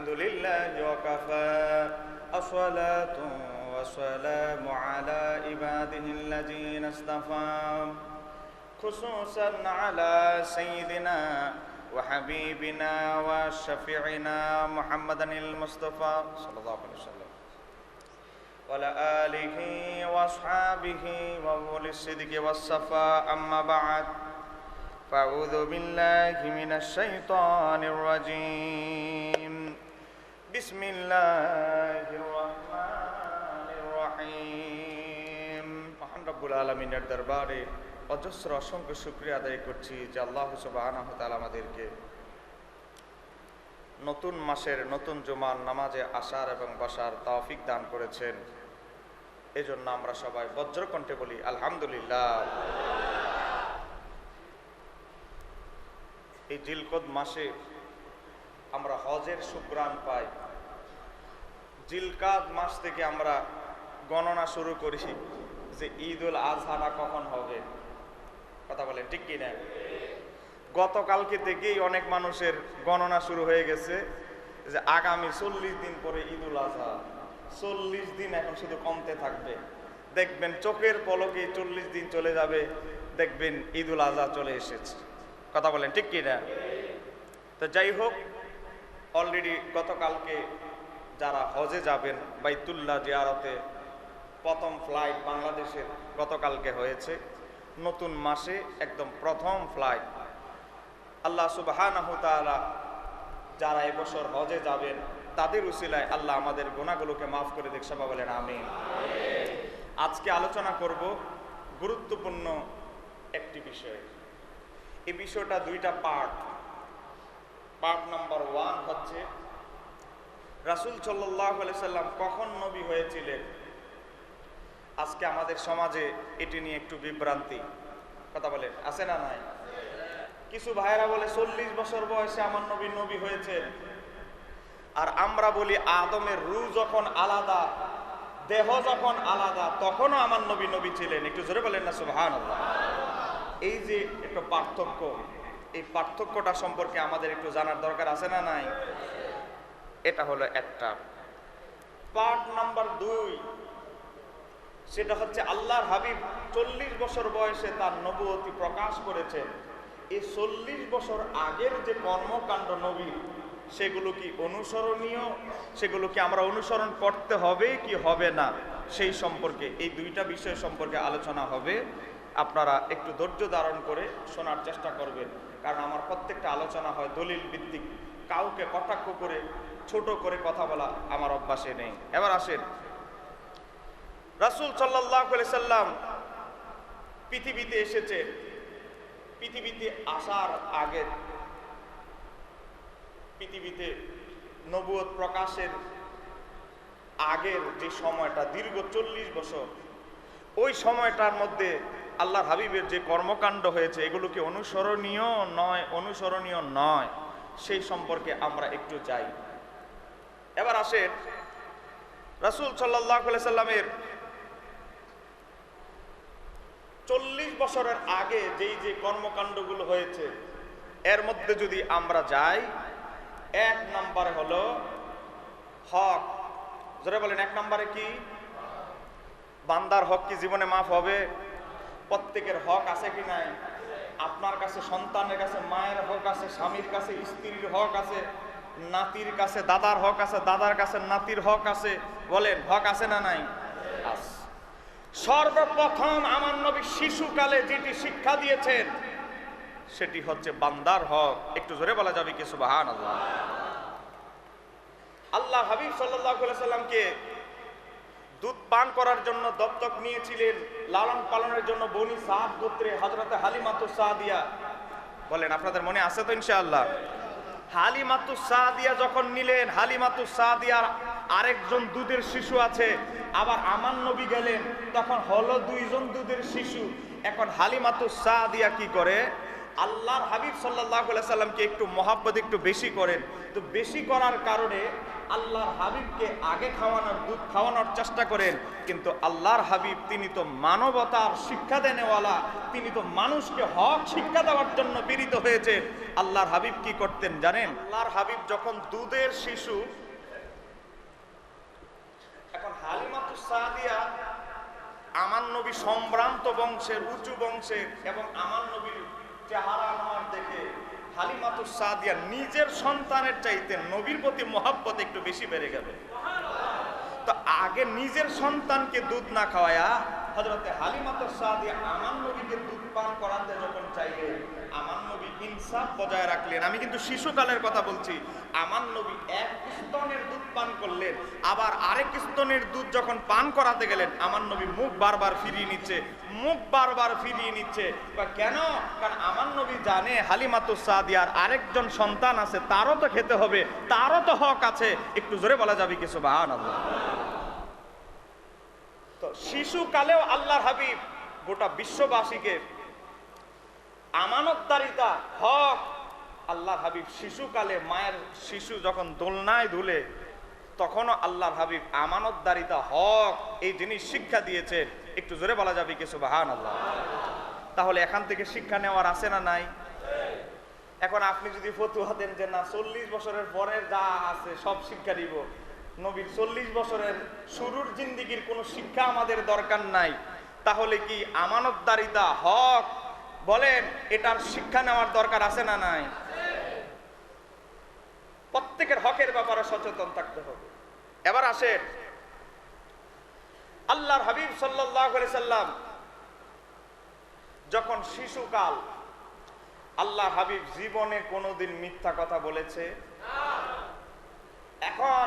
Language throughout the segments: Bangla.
الحمد لله وكفى. الصلاة والسلام على عباده الذين اصطفى. خصوصا على سيدنا وحبيبنا وشفيعنا محمد المصطفى. صلى الله عليه وسلم. وعلى آله وأصحابه وأولي الصدق والصفاء. أما بعد فأعوذ بالله من الشيطان الرجيم. بسم الله الرحمن الرحيم মহান রব্বুল আলমিনের দরবারে অজস্র অসংখ্য শুক্রিয়া আদায় করছি যে আল্লাহ সুবহানাহু ওয়া তাআলা আমাদেরকে নতুন মাসের নতুন জুমার নামাজে আসার এবং বসার তৌফিক দান করেছেন এজন্য আমরা সবাই বজ্রকণ্ঠে বলি আলহামদুলিল্লাহ এই জিলকদ মাসে আমরা হজের সুগ্রাণ পাই জিলকাদ মাস থেকে আমরা গণনা শুরু করি যে ঈদ উল আজহাটা কখন হবে। কথা বলেন, ঠিক কি না গতকালকে থেকেই অনেক মানুষের গণনা শুরু হয়ে গেছে যে আগামী চল্লিশ দিন পরে ঈদ উল আজহা। চল্লিশ দিন এখন শুধু কমতে থাকবে। দেখবেন চোখের পলকে চল্লিশ দিন চলে যাবে, দেখবেন ঈদ উল আজহা চলে এসেছে। কথা বলেন, ঠিক কি না তো যাই হোক অলরেডি গতকালকে যারা হজে যাবেন বাইতুল্লাহ জিয়ারতে, প্রথম ফ্লাইট বাংলাদেশের গতকালকে হয়েছে। নতুন মাসে একদম প্রথম ফ্লাইট। আল্লাহ সুবাহানাহু তাআলা যারা এবছর হজে যাবেন, তাদের উসিলায় আল্লাহ আমাদের গোনাগুলোকে মাফ করে দেখ সবাই বলেন আমি আজকে আলোচনা করব গুরুত্বপূর্ণ একটি বিষয়। এই বিষয়টা দুইটা পার্ট। পার্ট নাম্বার ওয়ান হচ্ছে রাসুল সাল্লাম কখন নবী হয়েছিলেন? আজকে আমাদের সমাজে এটি নিয়ে একটু বিভ্রান্তি। কথা বলে আছে না নাই? কিছু ভাইয়েরা বলে, চল্লিশ বছর বয়সে আমার নবী নবী হয়েছেন। আর আমরা বলি, আদমের রু যখন আলাদা, দেহ যখন আলাদা, তখনও আমার নবী নবী ছিলেন। একটু জোরে বলেন না সুহান এই যে একটা পার্থক্য, এই পার্থক্যটা সম্পর্কে আমাদের একটু জানার দরকার আছে না নাই? এটা হলো একটা। পার্ট নাম্বার দুই, সেটা হচ্ছে আল্লাহর হাবিব চল্লিশ বছর বয়সে তার নবুয়তি প্রকাশ করেছেন। এই চল্লিশ বছর আগের যে কর্মকাণ্ড নবী, সেগুলো কি অনুসরণীয়? সেগুলো কি আমরা অনুসরণ করতে হবে কি হবে না? সেই সম্পর্কে, এই দুইটা বিষয় সম্পর্কে আলোচনা হবে। আপনারা একটু ধৈর্য ধারণ করে শোনার চেষ্টা করবেন। কারণ আমার প্রত্যেকটা আলোচনা হয় দলিল ভিত্তিক। কাউকে কটাক্ষ করে ছোট করে কথা বলা আমার অভ্যাসে নেই। এবার আসেন। রাসুল সাল্লাহ সাল্লাম পৃথিবীতে এসেছে। পৃথিবীতে আসার আগে পৃথিবীতে নবুয়ত প্রকাশের আগের যে সময়টা, দীর্ঘ চল্লিশ বছর, ওই সময়টার মধ্যে আল্লাহর হাবিবের যে কর্মকাণ্ড হয়েছে, এগুলোকে অনুসরণীয় নয় অনুসরণীয় নয়, সেই সম্পর্কে আমরা একটু যাই। এবার আসেন রাসুল সাল্লাহ সাল্লামের চল্লিশ বছরের আগে যেই যে কর্মকাণ্ডগুলো হয়েছে, এর মধ্যে যদি আমরা যাই, এক নাম্বার হলো হক। জোরে বলেন, এক নম্বরে কি? বান্দার হক কি জীবনে মাফ হবে? প্রত্যেকের হক আছে কি নাই? আপনার কাছে সন্তানের কাছে, মায়ের হক আছে, স্বামীর কাছে, স্ত্রীর হক আছে। নাতির কাছে দাদার হক আছে দাদার কাছে নাতির হক আছে বলেন হক আছে না নাই? সর্বপ্রথম আমার নবী শিশুকালে যেটি শিক্ষা দিয়েছেন সেটি হচ্ছে বান্দার হক। একটু জোরে বলা যাবে কি? সুবাহান আল্লাহ আল্লাহ হাবিব সাল্লাহ সাল্লামকে দুধ পান করার জন্য দত্তক নিয়েছিলেন লালন পালনের জন্য বনি সাহাব গোত্রে হজরতে হালিমাতু সাদিয়া। বলেন আপনাদের মনে আছে তো ইনশাআল্লাহ? হালিমাতু সাদিয়া যখন নিলেন, হালিমাতু সাদিয়ার আরেকজন দুধের শিশু আছে, আবার আমার নবী গেলেন, তখন হলো দুইজন দুধের শিশু। এখন হালিমাতু সাদিয়া কি করে? আল্লাহর হাবিব সাল্লাহ সাল্লামকে একটু মহাব্বত একটু বেশি করেন। তো বেশি করার কারণে আল্লাহর হাবিবকে আগে খাওয়ানোর, দুধ খাওয়ানোর চেষ্টা করেন। কিন্তু আল্লাহর হাবিব তিনি তো মানবতার শিক্ষা দেনেওয়ালা, তিনি তো মানুষকে হক শিক্ষা দেওয়ার জন্য পীড়িত হয়েছে। আল্লাহর হাবিব কি করতেন জানেন? আল্লাহর হাবিব যখন দুধের শিশু, এখন হালিমাতুস সাদিয়া, আমার নবী সম্ভ্রান্ত বংশের, উঁচু বংশের এবং আমার নবীর চেহারা আমার দেখে হালিমাতুর সাদিয়া নিজের সন্তানের চাইতে নবীর প্রতি মহাব্বত একটু বেশি বেড়ে গেল। তো আগে নিজের সন্তানকে দুধ না খাওয়ায়া হজরতে হালিমাতুর সাদিয়া আমার নবীকে দুধ পান করাতে যখন নবী ইনসাফ বজায় রাখলেন। আমি কিন্তু শিশুকালের কথা বলছি। আমার নবী এক স্তনের দুধ পান করলেন। আবার আরেক স্তনের দুধ যখন পান করাতে গেলেন, আমার নবী মুখ বারবার ফিরিয়ে নিচ্ছে, মুখ বারবার ফিরিয়ে নিচ্ছে। বা কেন? কারণ আমার নবী জানে হালিমাতু সাদিয়ার আরেকজন সন্তান আছে, তারও তো খেতে হবে, তারও তো হক আছে। একটু জোরে বলা যাবে কিছু বা তো শিশুকালেও আল্লাহর হাবিব গোটা বিশ্ববাসীকে আমানতদারিতা, হক। আল্লাহ হাবিব শিশুকালে মায়ের শিশু যখন দোলনায় ধুলে, তখনও আল্লাহর হাবিব আমানতদারিতা, হক, এই জিনিস শিক্ষা দিয়েছে। একটু জোরে বলা যাবে কিছু বাহান আল্লাহ তাহলে এখান থেকে শিক্ষা নেওয়ার আছে না নাই? এখন আপনি যদি ফতুয়া দেন যে, না, চল্লিশ বছরের পরের যা আছে, সব শিক্ষা দিব। নবীর চল্লিশ বছরের শুরুর জিন্দিগির কোনো শিক্ষা আমাদের দরকার নাই। তাহলে কি আমানতদারিতা, হক বলেন এটার শিক্ষা নেওয়ার দরকার আছে না নাই? প্রত্যেকের হকের ব্যাপারে সচেতন থাকতে হবে। এবার আসেন। আল্লাহর হাবিব সাল্লাহ সাল্লাম যখন শিশুকাল আল্লাহ হাবিব জীবনে কোনোদিন মিথ্যা কথা বলেছে? এখন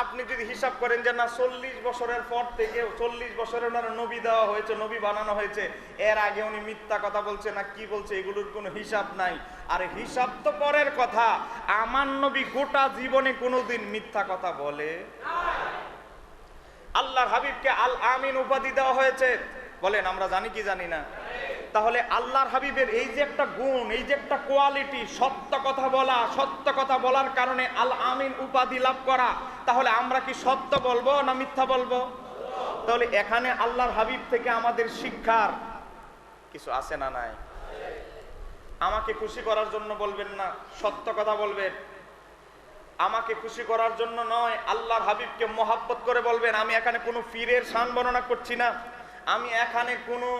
আপনি যদি হিসাব করেন যে না, চল্লিশ বছরের পর থেকে চল্লিশ বছরের ওনার নবী দেওয়া হয়েছে, নবী বানানো হয়েছে, এর আগে উনি মিথ্যা কথা বলছে না কি বলছে, এগুলোর কোনো হিসাব নাই। আর হিসাব তো পরের কথা, আমার নবী গোটা জীবনে কোনোদিন মিথ্যা কথা বলে আল্লাহর হাবিবকে আল আমিন উপাধি দেওয়া হয়েছে। বলেন, আমরা জানি কি জানি না? তাহলে আল্লাহর হাবিবের এই যে একটা গুণ, এই যে একটা কোয়ালিটি, সত্য কথা বলা, সত্য কথা বলার কারণে আল আমিন উপাধি লাভ করা, তাহলে আমরা কি সত্য বলব না মিথ্যা বলব? তাহলে এখানে আল্লাহর হাবিব থেকে আমাদের শিক্ষার কিছু আছে না নাই? আমাকে খুশি করার জন্য বলবেন না, সত্য কথা বলবেন। আমাকে খুশি করার জন্য নয়, আল্লাহর হাবিবকে মহাব্বত করে বলবেন, আমি এখানে কোনো ফিরের সান বর্ণনা করছি না। আমি এখানে কোনো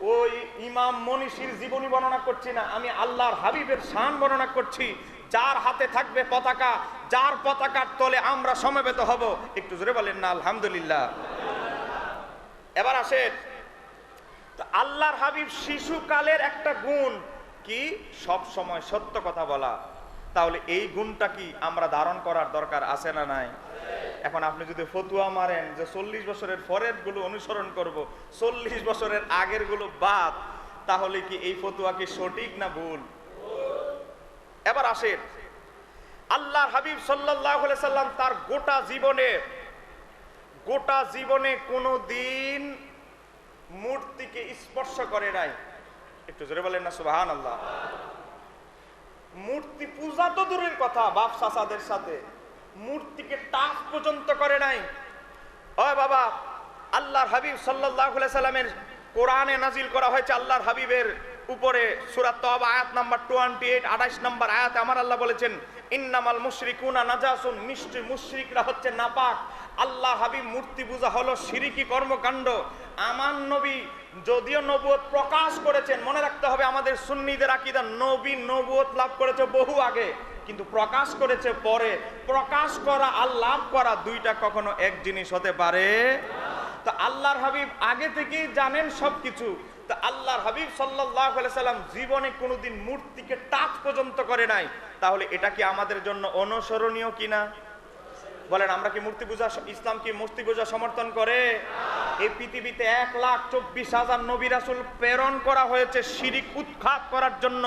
ওই ইমাম মনীষীর জীবনী বর্ণনা করছি না, আমি আল্লাহর হাবিবের শান বর্ণনা করছি। যার হাতে থাকবে পতাকা, যার পতাকার তলে আমরা সমবেত হব। একটু জোরে বলেন না, আলহামদুলিল্লাহ। এবার আসেন। তো আল্লাহর হাবিব শিশুকালের একটা গুণ কি? সব সময় সত্য কথা বলা। তাহলে এই গুণটা কি আমরা ধারণ করার দরকার আছে না নাই? এখন আপনি যদি ফতুয়া মারেন যে চল্লিশ বছরের পরেরগুলো অনুসরণ করব, চল্লিশ বছরের আগেরগুলো বাদ, তাহলে কি এই ফতুয়া কি সঠিক না ভুল? এবার আসেন। আল্লাহ হাবিব সাল্লাহ সাল্লাম তার গোটা জীবনে গোটা জীবনে কোনো দিন মূর্তিকে স্পর্শ করে নাই। একটু জোরে বলেন না সুবাহান আল্লাহ মূর্তি পূজা তো দূরের কথা, বাপ চাচাদের সাথে। মূর্তিকে টাচ পর্যন্ত করে নাই। ও বাবা, আল্লাহর হাবিব সাল্লাহ সাল্লামের কোরআনে নাজিল করা হয়েছে আল্লাহর হাবিবের উপরে সুরাত তব আয়াত নাম্বার টোয়েন্টি এইট আঠাইশ নাম্বার আয়াত আমার আল্লাহ বলেছেন, ইন্নামাল মুশরিকুনা নাজাসুন। নিশ্চয় মুশরিকরা হচ্ছে নাপাক। আল্লাহ হাবিব মূর্তি পূজা হলো শিরিকি কর্মকাণ্ড। আমার নবী যদিও নবুয়ত প্রকাশ করেছেন, মনে রাখতে হবে আমাদের সুন্নিদের আকিদা, নবী নবুয়ত লাভ করেছে বহু আগে, কিন্তু প্রকাশ করেছে পরে। প্রকাশ করা আর লাভ করা দুইটা কখনো এক জিনিস হতে পারে। তো আল্লাহর হাবিব আগে থেকেই জানেন সব কিছু তো আল্লাহর হাবিব সাল্লাহ সাল্লাম জীবনে কোনোদিন মূর্তিকে টাচ পর্যন্ত করে নাই। তাহলে এটা কি আমাদের জন্য অনুসরণীয় কিনা? বলেন, আমরা কি মূর্তি পূজা, ইসলাম কি মূর্তি পূজা সমর্থন করে? এই পৃথিবীতে এক লাখ চব্বিশ হাজার নবী রাসুল প্রেরণ করা হয়েছে শিরিক উৎখাত করার জন্য,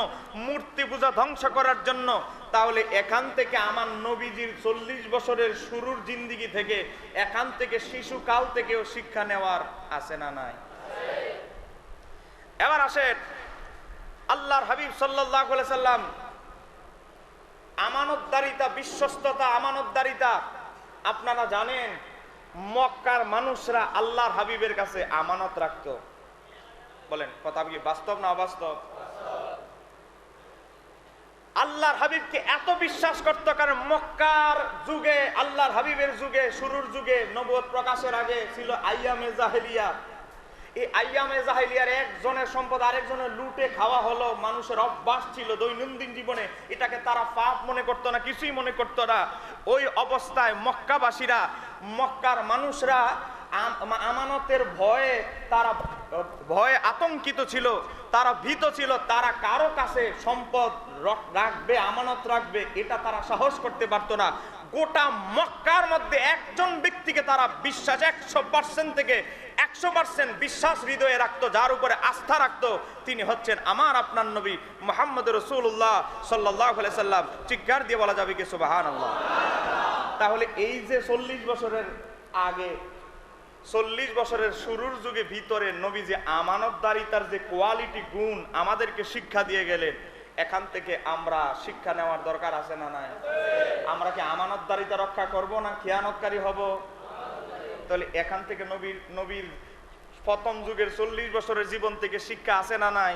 মূর্তি পূজা ধ্বংস করার জন্য। তাহলে এখান থেকে আমার নবীজির চল্লিশ বছরের শুরুর জিন্দিগি থেকে এখান থেকে শিশুকাল থেকেও শিক্ষা নেওয়ার আছে না নাই? এবার আসেন, আল্লাহর হাবিব সাল্লাহ সাল্লাম আমানতদারিতা, বিশ্বস্ততা, আমানতদারিতা আপনারা জানেন, মক্কার মানুষরা আল্লাহর হাবিবের কাছে আমানত রাখত। বলেন, কথা কি বাস্তব না অবাস্তব? আল্লাহর হাবিবকে এত বিশ্বাস করত, কারণ মক্কার যুগে, আল্লাহর হাবিবের যুগে, শুরুর যুগে নবদ প্রকাশের আগে ছিল আইয়া জাহেলিয়া। এই আইয়ামে জাহেলিয়ার একজনের সম্পদ আরেকজনের লুটে খাওয়া হলো, মানুষের অভ্যাস ছিল দৈনন্দিন জীবনে। এটাকে তারা পাপ মনে করতো না, কিছুই মনে করতো না। ওই অবস্থায় মক্কাবাসীরা, মক্কার মানুষরা আম- আমানতের ভয়ে তারা, ভয়ে আতঙ্কিত ছিল, তারা ভীত ছিল, তারা কারও কাছে সম্পদ রাখবে, আমানত রাখবে, এটা তারা সাহস করতে পারতো না। গোটা মক্কার মধ্যে একজন ব্যক্তিকে তারা বিশ্বাস একশো পার্সেন্ট থেকে একশো পার্সেন্ট বিশ্বাস হৃদয়ে রাখতো, যার উপরে আস্থা রাখতো, তিনি হচ্ছেন আমার আপনার নবী মোহাম্মদ রসুল্লাহ সাল্লাহ সাল্লাম। চিৎকার দিয়ে বলা যাবে কি সুবাহান আল্লাহ তাহলে এই যে চল্লিশ বছরের আগে, চল্লিশ বছরের শুরুর যুগে ভিতরে নবী যে আমানতদারিতার যে কোয়ালিটি গুণ আমাদেরকে শিক্ষা দিয়ে গেলেন, এখান থেকে আমরা শিক্ষা নেওয়ার দরকার আছে না নাই? আমরা কি আমানতদারিতা রক্ষা করব না খেয়ানতকারী হব? তাহলে এখান থেকে নবীর নবীর প্রথম যুগের চল্লিশ বছরের জীবন থেকে শিক্ষা আছে না নাই?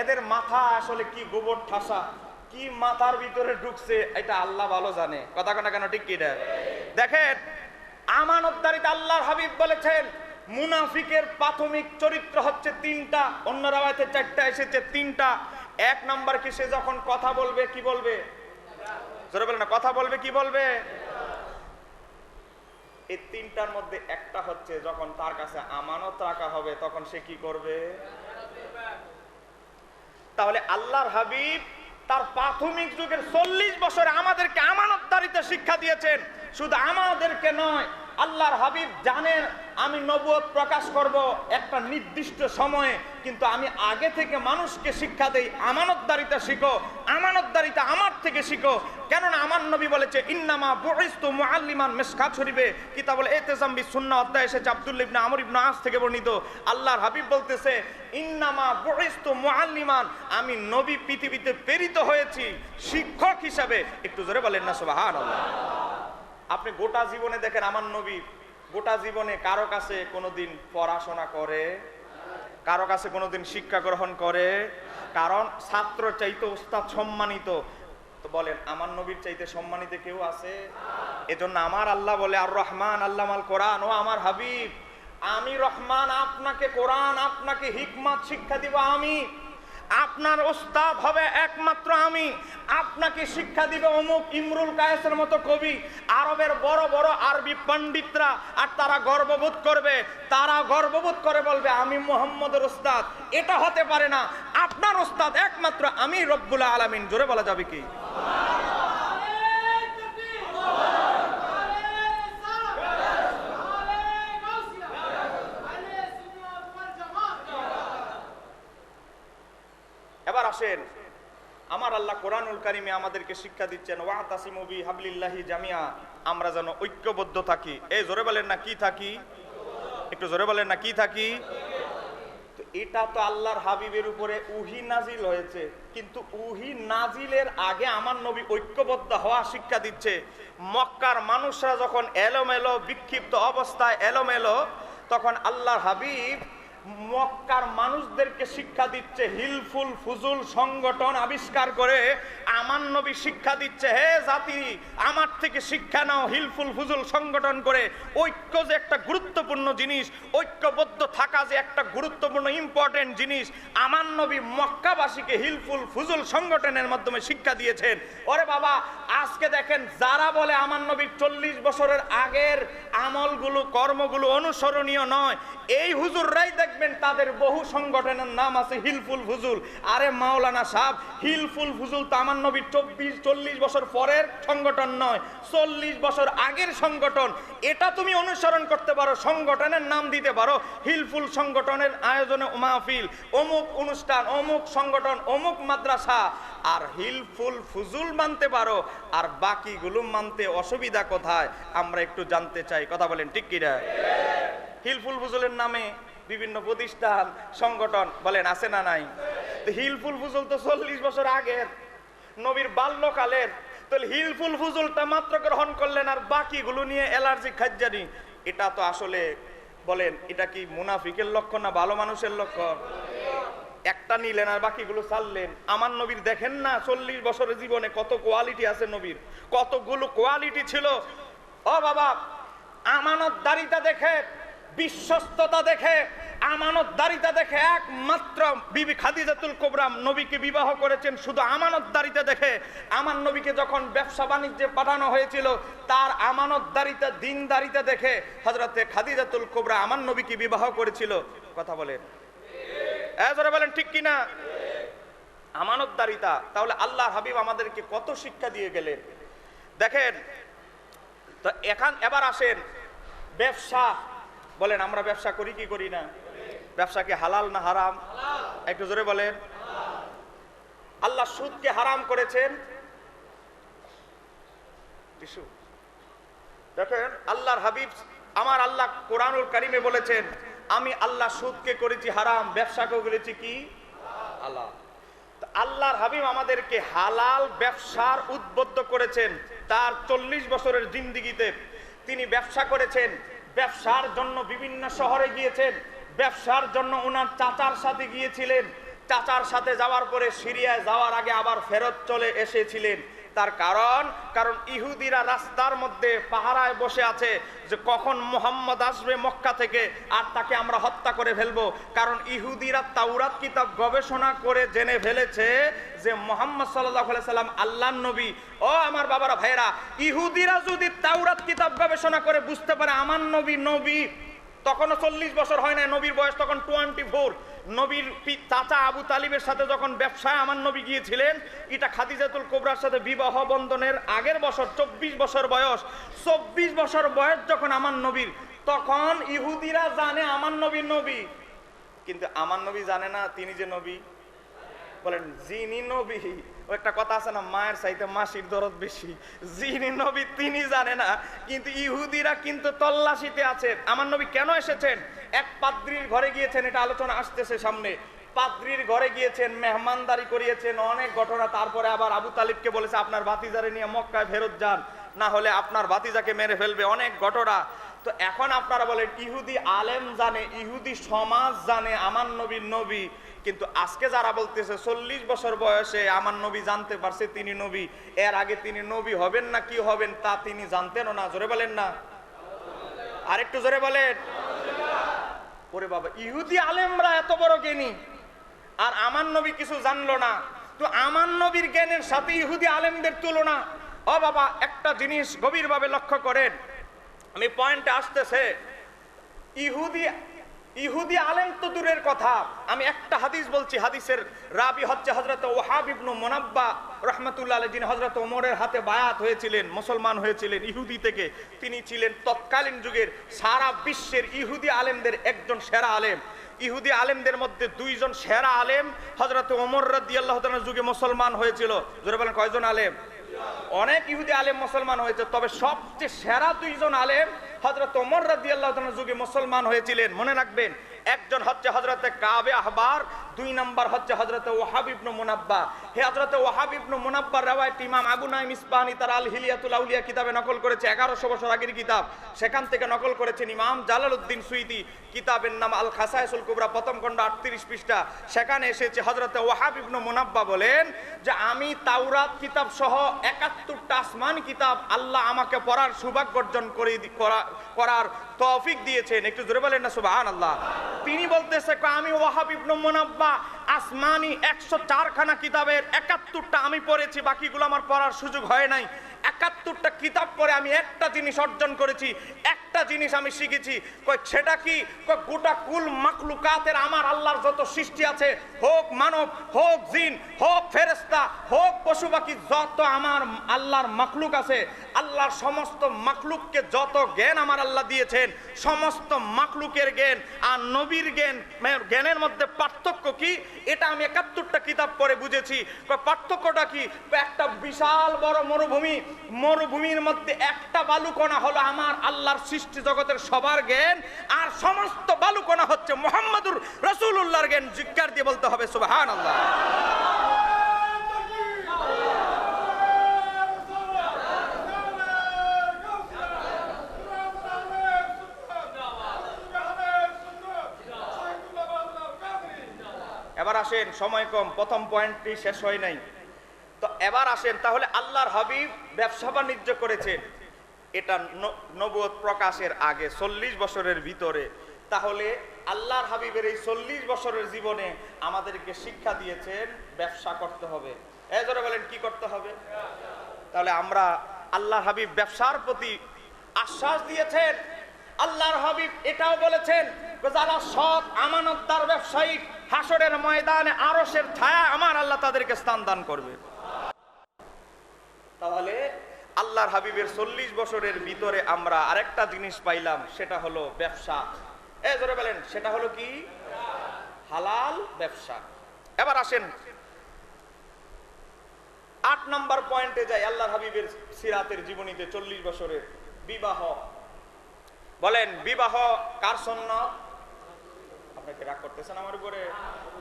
এদের মাথা আসলে কি গোবর ঠাসা? কি মাথার ভিতরে ঢুকছে? এটা আল্লাহ ভালো জানে। কথা কথা কেন, ঠিক কি এটা দেখেন, আমানতদারিতা আল্লাহর হাবিব বলেছেন, মুনাফিকের প্রাথমিক চরিত্র হচ্ছে তিনটা, অন্য রাওয়াতে চারটা এসেছে তিনটা। এক নাম্বার কি সে যখন কথা বলবে, কি বলবে? জোরে বলে না, কথা বলবে, কি বলবে? এই তিনটার মধ্যে একটা হচ্ছে যখন তার কাছে আমানত রাখা হবে, তখন সে কি করবে? তাহলে আল্লাহর হাবিব তার প্রাথমিক যুগের চল্লিশ বছরে আমাদেরকে আমানতদারিতে শিক্ষা দিয়েছেন। শুধু আমাদেরকে নয় আল্লাহর হাবিব জানেন, আমি নবুয়ত প্রকাশ করব একটা নির্দিষ্ট সময়ে, কিন্তু আমি আগে থেকে মানুষকে শিক্ষা দেই, আমানতদারিতা শিখো, আমানতদারিতা আমার থেকে শিখো। কেননা আমার নবী বলেছে, ইন্নামা বুইস্তু মুআল্লিমান মিসকাত শরীফে। কিতাবুল ইতিসাম বি সুন্নাহ অধ্যায় এসেছে আব্দুল্লাহ ইবনে আমর ইবনে আস থেকে বর্ণিত। আল্লাহর হাবিব বলতেছে, ইন্নামা বুইস্তু মুআল্লিমান। আমি নবী পৃথিবীতে প্রেরিত হয়েছি শিক্ষক হিসাবে। একটু জোরে বলেন না, সুবহানাল্লাহ। আপনি গোটা জীবনে দেখেন আমার নবী, গোটা জীবনে কারও কাছে কোনোদিন পড়াশোনা করে, কারও কাছে কোনোদিন শিক্ষা গ্রহণ করে, কারণ ছাত্র চাইতে উস্তাদ সম্মানিত। তো বলেন, আমার নবীর চাইতে সম্মানিত কেউ আছে? এজন্য আমার আল্লাহ বলে, আর রহমান আল্লাহ আল কোরআন, ও আমার হাবিব, আমি রহমান, আপনাকে কোরআন, আপনাকে হিকমাত শিক্ষা দিব আমি। আপনার ওস্তাদ হবে একমাত্র আমি। আপনাকে শিক্ষা দিবে অমুক ইমরুল কায়েসের মতো কবি, আরবের বড় বড় আরবি পণ্ডিতরা। আর তারা গর্ববোধ করবে, তারা গর্ববোধ করে বলবে, আমি মোহাম্মদের ওস্তাদ। এটা হতে পারে না। আপনার ওস্তাদ একমাত্র আমি রব্বুল আলমিন। জোরে বলা যাবে কি এবার আসেন আমার আল্লাহ কোরআনুল কারিমে আমাদেরকে শিক্ষা দিচ্ছেন ওয়া তাসিমুবি হাবলিল্লাহি জামিয়া আমরা যেন ঐক্যবদ্ধ থাকি। এই জোরে বলেন না, কি থাকি? একটু জোরে বলেন না, কি থাকি? এটা তো আল্লাহর হাবিবের উপরে উহি নাজিল হয়েছে, কিন্তু উহি নাজিলের আগে আমার নবী ঐক্যবদ্ধ হওয়া শিক্ষা দিচ্ছে। মক্কার মানুষরা যখন এলোমেলো বিক্ষিপ্ত অবস্থায় এলোমেলো, তখন আল্লাহর হাবিব মক্কার মানুষদেরকে শিক্ষা দিচ্ছে, হিলফুল ফুজুল সংগঠন আবিষ্কার করে আমার নবী শিক্ষা দিচ্ছে, হে জাতি, আমার থেকে শিক্ষা নাও, হিলফুল ফুজুল সংগঠন করে। ঐক্য যে একটা গুরুত্বপূর্ণ জিনিস, ঐক্যবদ্ধ থাকা যে একটা গুরুত্বপূর্ণ ইম্পর্টেন্ট জিনিস আমার নবী মক্কাবাসীকে হিলফুল ফুজুল সংগঠনের মাধ্যমে শিক্ষা দিয়েছেন। ওরে বাবা, আজকে দেখেন যারা বলে আমার নবীর চল্লিশ বছরের আগের আমলগুলো, কর্মগুলো অনুসরণীয় নয়, এই হুজুররাই দেখবেন তাদের বহু সংগঠনের নাম আছে হিলফুল ফুজুল। আরে মাওলানা সাহ হিলফুল ফুজুল তো চব্বিশ, চল্লিশ বছর পরের সংগঠন নয়, চল্লিশ বছর আগের সংগঠন। এটা তুমি অনুসরণ করতে পারো, সংগঠনের নাম দিতে পারো। হিলফুল সংগঠনের আয়োজনে মাহফিল, অমুক অনুষ্ঠান, অমুক সংগঠন, অমুক মাদ্রাসা। আর হিলফুল ফুজুল মানতে পারো, আর বাকিগুলো মানতে অসুবিধা কোথায়? আমরা একটু জানতে চাই। কথা বলেন, ঠিক কিনা? হিলফুল ফুজুলের নামে বিভিন্ন প্রতিষ্ঠান, সংগঠন, বলেন, আছে না নাই? হিলফুল ফুজুল তো চল্লিশ বছর আগের, নবীর বাল্যকালের। তাহলে হিলফুল ফুজুলটা মাত্র গ্রহণ করলেন আর বাকিগুলো নিয়ে অ্যালার্জি খাজ্জানি। এটা তো আসলে, বলেন, এটা কি মুনাফিকের লক্ষণ না ভালো মানুষের লক্ষণ? একটা নিলেন আর বাকিগুলো ছাড়লেন। আমার নবীর দেখেন না চল্লিশ বছরের জীবনে কত কোয়ালিটি আছে নবীর, কতগুলো কোয়ালিটি ছিল। ও বাবা, আমানত আমানতদারিতা দেখে, বিশ্বস্ততা দেখে আমানতদারিতা দেখে একমাত্র বিবি খাদিজাতুল কোবরাম নবীকে বিবাহ করেছেন। শুধু আমানতদারিতা দেখে আমার নবীকে যখন ব্যবসা বাণিজ্যে পাঠানো হয়েছিল, তার আমানতদারিতা, দিনদারিতা দেখে হজরতে খাদিজাতুল কোবরা আমার নবীকে বিবাহ করেছিল। কথা বলেন। এজরে বলেন, ঠিক কিনা? আমানতদারিতা, তাহলে আল্লাহ হাবিব আমাদেরকে কত শিক্ষা দিয়ে গেলেন? দেখেন, তো এখান এবার আসেন, ব্যবসা। বলেন, আমরা ব্যবসা করি কি করি না? ব্যবসা কি হালাল না হারাম? একটু জোরে বলেন। আল্লাহ সুদকে হারাম করেছেন। দেখেন, আল্লাহর হাবিব আমার আল্লাহ কোরআনুল কারিমে বলেছেন, আমি আল্লাহ সুদকে করেছি হারাম, ব্যবসাকেও করেছি কি? আল্লাহ আল্লাহর হাবিব আমাদেরকে হালাল ব্যবসার উদ্বুদ্ধ করেছেন তার চল্লিশ বছরের জিন্দিগিতে। তিনি ব্যবসা করেছেন, ব্যবসার জন্য বিভিন্ন শহরে গিয়েছেন। ব্যবসার জন্য ওনার চাচার সাথে গিয়েছিলেন। চাচার সাথে যাওয়ার পরে সিরিয়ায় যাওয়ার আগে আবার ফেরত চলে এসেছিলেন। তার কারণ কারণ ইহুদিরা রাস্তার মধ্যে পাহারায় বসে আছে যে কখন মোহাম্মদ আসবে মক্কা থেকে আর তাকে আমরা হত্যা করে ফেলব। কারণ ইহুদিরা তাওরাত কিতাব গবেষণা করে জেনে ফেলেছে যে মোহাম্মদ সাল্লাহ সাল্লাম আল্লাহ নবী। ও আমার বাবারা ভাইরা ইহুদিরা যদি তাওরাত কিতাব গবেষণা করে বুঝতে পারে আমার নবী নবী। তখনও চল্লিশ বছর হয় না নবীর বয়স তখন টোয়েন্টি ফোর নবীর চাচা আবু তালিবের সাথে যখন ব্যবসায় আমার নবী গিয়েছিলেন এটা খাদিজাতুল কোবরার সাথে বিবাহ বন্ধনের আগের বছর, চব্বিশ বছর বয়স। চব্বিশ বছর বয়স যখন আমার নবীর, তখন ইহুদিরা জানে আমার নবীর নবী। কিন্তু আমার নবী জানে না তিনি যে নবী। বলেন, যিনি নবী। ও একটা কথা আছে না, মায়ের চাইতে মাসির দরদ বেশি। যিনি নবী, তিনি জানে না, কিন্তু ইহুদিরা কিন্তু তল্লাশিতে আছে। আমার নবী কেন এসেছেন? এক পাদ্রির ঘরে গিয়েছেন, এটা আলোচনা আসতেছে সামনে। পাদ্রির ঘরে গিয়েছেন, মেহমানদারি করিয়েছেন, অনেক ঘটনা, তারপরে আবার আবু তালিবকে বলেছে, আপনার ভাতিজারে নিয়ে মক্কায় ফেরত যান, না হলে আপনার ভাতিজাকে মেরে ফেলবে। অনেক ঘটনা। তো এখন আপনারা বলেন, ইহুদি আলেম জানে, ইহুদি সমাজ জানে, আমার নবীর নবী কিন্তু আজকে যারা বলতেছে চল্লিশ বছর বয়সে আমার নবী জানতে পারছে তিনি নবী, এর আগে তিনি নবী হবেন না কি হবেন তা তিনি জানতেনও না, জোরে বলেন না? আরেকটু জোরে বলেন। ওরে বাবা, ইহুদি আলেমরা এত বড় জ্ঞানী, আর আমার নবী কিছু জানলো না। তো আমার নবীর জ্ঞানের সাথে ইহুদি আলেমদের তুলনা। ও বাবা, একটা জিনিস গভীরভাবে লক্ষ্য করেন। আমি পয়েন্টে আসতেছে, ইহুদি ইহুদি আলেম তো দূরের কথা। আমি একটা হাদিস বলছি, হাদিসের রাবি হচ্ছে হজরত ওহাব ইবনু মোনাব্বা, রহমতুল্লাহ যিনি হজরত ওমরের হাতে বায়াত হয়েছিলেন, মুসলমান হয়েছিলেন ইহুদি থেকে। তিনি ছিলেন তৎকালীন যুগের সারা বিশ্বের ইহুদি আলেমদের একজন সেরা আলেম। ইহুদি আলেমদের মধ্যে দুইজন সেরা আলেম হজরত ওমর রাদি আল্লাহ যুগে মুসলমান হয়েছিল। জোরে বলেন, কয়জন আলেম? অনেক ইহুদি আলেম মুসলমান হয়েছে, তবে সবচেয়ে সেরা দুইজন আলেম হজরত ওমর রাজি আল্লাহ যুগে মুসলমান হয়েছিলেন। মনে রাখবেন, একজন হচ্ছে হজরতে কাবে আহবার দুই নাম্বার হচ্ছে হজরতে ওয়াহাব ইবনু মুনাব্বা। হে হজরতে ওয়াহাব ইবনু মুনাব্বার রাওয়ায়ত ইমাম আবু নাইম ইসবাহানি তার আল হিলিয়াতুল আউলিয়া কিতাবে নকল করেছে এগারোশো বছর আগের কিতাব। সেখান থেকে নকল করেছেন ইমাম জালালউদ্দিন সুইদি কিতাবের নাম আল খাসায়সুল কুবরা প্রথম খণ্ড আটত্রিশ পৃষ্ঠা। সেখানে এসেছে হজরতে ওয়াহাব ইবনু মুনাব্বা বলেন যে আমি তাওরাত কিতাব সহ একাত্তরটা আসমান কিতাব আল্লাহ আমাকে পড়ার সৌভাগ্য অর্জন করে করার তৌফিক দিয়েছেন। একটু জোরে বলেন না সুবহান আল্লাহ তিনি বলতেছে "ক, আমি ওয়াহাব ইবনু মুনাব্বা আসমানি একশো চারখানা কিতাবের একাত্তরটা আমি পড়েছি, বাকিগুলো আমার পড়ার সুযোগ হয় নাই। একাত্তরটা কিতাব পড়ে আমি একটা জিনিস অর্জন করেছি একটা জিনিস আমি শিখেছি কই সেটা কি? কই গোটা কুল মাকলুকাতের আমার আল্লাহর যত সৃষ্টি আছে, হোক মানব, হোক জিন, হোক ফেরেস্তা হোক পশু পাখি, যত আমার আল্লাহর মাকলুক আছে, আল্লাহর সমস্ত মাকলুককে যত জ্ঞান আমার আল্লাহ দিয়েছেন, সমস্ত মাকলুকের জ্ঞান আর নবীর জ্ঞান জ্ঞানের মধ্যে পার্থক্য কি? এটা আমি একাত্তরটা কিতাব পড়ে বুঝেছি। পার্থক্যটা কি? একটা বিশাল বড় মরুভূমি, মরুভূমির মধ্যে একটা বালুকণা হলো আমার আল্লাহর সৃষ্টি সৃষ্টি জগতের সবার জ্ঞান, আর সমস্ত বালুকণা হচ্ছে মোহাম্মদুর রসুল্লাহর জ্ঞান। জিজ্ঞার দিয়ে বলতে হবে সুবাহান এবার আসেন, সময় কম, প্রথম পয়েন্টটি শেষ হয় নাই। তো এবার আসেন, তাহলে আল্লাহর হাবিব ব্যবসা বাণিজ্য করেছেন। এটা ন- নবুয়ত প্রকাশের আগে চল্লিশ বছরের ভিতরে। তাহলে আল্লাহর হাবিবের এই চল্লিশ বছরের জীবনে আমাদেরকে শিক্ষা দিয়েছেন, ব্যবসা করতে হবে। এই ধরে বলেন, কি করতে হবে? তাহলে আমরা আল্লাহর হাবিব ব্যবসার প্রতি আশ্বাস দিয়েছেন, আল্লাহর হাবিব এটাও বলেছেন যারা সৎ, আমানতদার, ব্যবসায়ী, হাসরের ময়দানে আরসের ছায়া আমার আল্লাহ তাদেরকে স্থান দান করবে। তাহলে আল্লাহর হাবিবের চল্লিশ বছরের ভিতরে আমরা আরেকটা জিনিস পাইলাম, সেটা হলো ব্যবসা। এ ধরে বলেন, সেটা হলো কি? হালাল ব্যবসা। এবার আসেন। আট নম্বর পয়েন্টে যাই আল্লাহ হাবিবের সিরাতের জীবনীতে চল্লিশ বছরের বিবাহ। বলেন, বিবাহ কার সন্ন্যত আপনাকে রাগ করতেছেন আমার উপরে?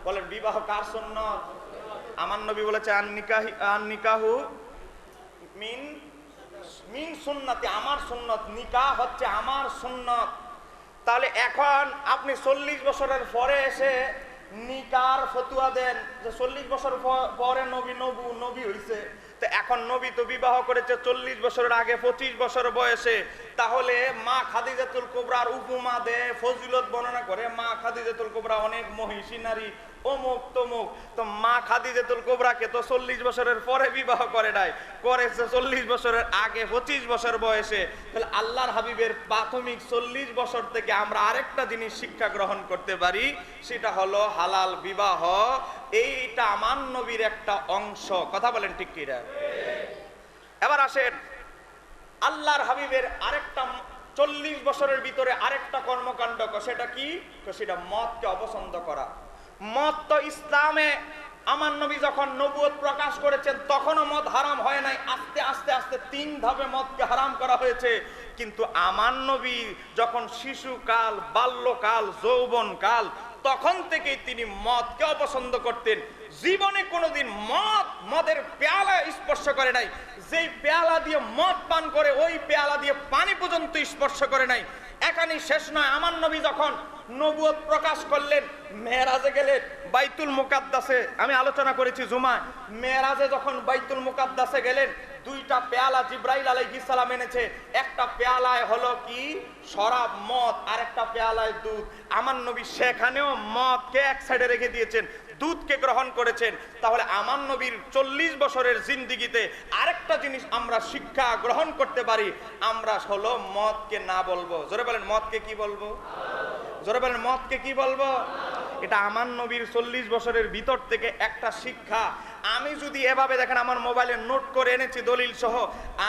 বলেন, বিবাহ কার সন্ন্যত আমার নবী বলেছে, আন নিকাহি আন নিকাহু মিন মিন সুন্নতি, আমার সুন্নত নিকা হচ্ছে আমার সুন্নত। তাহলে এখন আপনি চল্লিশ বছরের পরে এসে নিকার ফতুয়া দেন, যে চল্লিশ বছর পরে নবী নবু, নবী হইছে। তো এখন নবী তো বিবাহ করেছে চল্লিশ বছরের আগে, পঁচিশ বছর বয়সে। তাহলে মা খাদিজাতুল কোবরার উপমা দে ফজিলত বর্ণনা করে, মা খাদিজাতুল কোবরা অনেক মহিষী নারী, অমুক তমুক। তো মা খাদিজাতুল কোবরাকে তো চল্লিশ বছরের পরে বিবাহ করে নাই, করেছে চল্লিশ বছরের আগে, পঁচিশ বছর বয়সে। তাহলে আল্লাহর হাবিবের প্রাথমিক চল্লিশ বছর থেকে আমরা আরেকটা জিনিস শিক্ষা গ্রহণ করতে পারি, সেটা হলো হালাল বিবাহ। এইটা আমার নবীর একটা অংশ। কথা বলেন ঠিক কিরা এবার আসেন, আল্লাহর হাবিবের আরেকটা চল্লিশ বছরের ভিতরে আরেকটা কর্মকাণ্ড সেটা কি সেটা মদকে অপছন্দ করা। মদ তো ইসলামে আমার নবী যখন নবুয়ত প্রকাশ করেছেন, তখনও মদ হারাম হয় নাই। আস্তে আস্তে আস্তে তিন ধাপে মদকে হারাম করা হয়েছে। কিন্তু আমার নবী যখন শিশুকাল, বাল্যকাল, যৌবনকাল তখন থেকেই তিনি মদকে অপছন্দ করতেন। জীবনে কোনোদিন মদ, মদের পেয়ালা স্পর্শ করে নাই। যেই পেয়ালা দিয়ে মদ পান করে, ওই পেয়ালা দিয়ে পানি পর্যন্ত স্পর্শ করে নাই। এখানেই শেষ নয়, আমার নবী যখন নবুয়ত প্রকাশ করলেন, মেয়েরাজে গেলেন বাইতুল মুকাদ্দাসে। আমি আলোচনা করেছি জুমা মেয়েরাজে যখন বাইতুল মুকাদ্দাসে গেলেন দুইটা পেয়ালা জিব্রাইল আলাইহিস সালাম এনেছে। একটা পেয়ালায় হলো কি? শরাব, মদ আর একটা পেয়ালায় দুধ। আমার নবী সেখানেও মদকে এক সাইডে রেখে দিয়েছেন, দুধকে গ্রহণ করেছেন। তাহলে আমার নবীর চল্লিশ বছরের জিন্দিগিতে আরেকটা জিনিস আমরা শিক্ষা গ্রহণ করতে পারি। আমরা হলো মদকে না বলব। জোরে বলেন, মদকে কি বলব? জোরে বলেন, মদকে কি বলব? এটা আমার নবীর চল্লিশ বছরের ভিতর থেকে একটা শিক্ষা। আমি যদি এভাবে দেখেন আমার মোবাইলে নোট করে এনেছি দলিল সহ,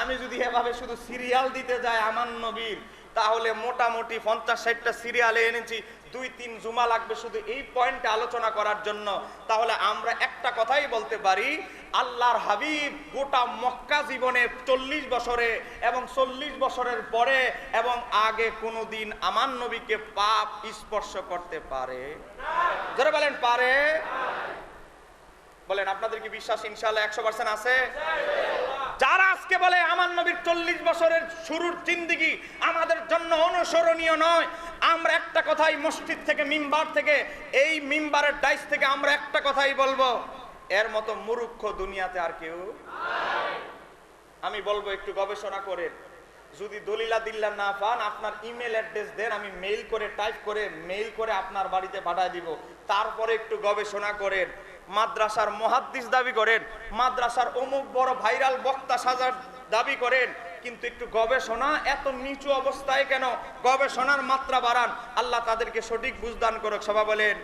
আমি যদি এভাবে শুধু সিরিয়াল দিতে যাই আমার নবীর, তাহলে মোটামুটি পঞ্চাশ ষাটটা সিরিয়ালে এনেছি, দুই তিন জুমা লাগবে শুধু এই পয়েন্টে আলোচনা করার জন্য। তাহলে আমরা একটা কথাই বলতে পারি, আল্লাহর হাবিব গোটা মক্কা জীবনে চল্লিশ বছরে এবং চল্লিশ বছরের পরে এবং আগে কোনো দিন আমার নবীকে পাপ স্পর্শ করতে পারে। ধরে বলেন, পারে? বলেন, আপনাদের কি বিশ্বাস ইনশাল্লাহ একশো পার্সেন্ট আছে? যারা আজকে বলে আমার নবীর চল্লিশ বছরের শুরুর জিন্দিগি আমাদের জন্য অনুসরণীয় নয়, আমরা একটা কথাই মসজিদ থেকে মিম্বার থেকে, এই মিম্বারের ডাইস থেকে আমরা একটা কথাই বলব, এর মতো মুরুক্ষ দুনিয়াতে আর কেউ আমি বলব একটু গবেষণা করে যদি দলিলা দিল্লা না পান, আপনার ইমেল অ্যাড্রেস দেন, আমি মেইল করে টাইপ করে মেইল করে আপনার বাড়িতে পাঠায় দিব, তারপরে একটু গবেষণা করেন। মাদ্রাসার মহাদ্দিস দাবি করেন, মাদ্রাসার অমুক বড় ভাইরাল বক্তা সাজার দাবি করেন, কিন্তু একটু গবেষণা, এত নিচু অবস্থায় কেন গবেষণার মাত্রা বাড়ান? আল্লাহ তাদেরকে সঠিক বুঝদান করুক সভা বলেন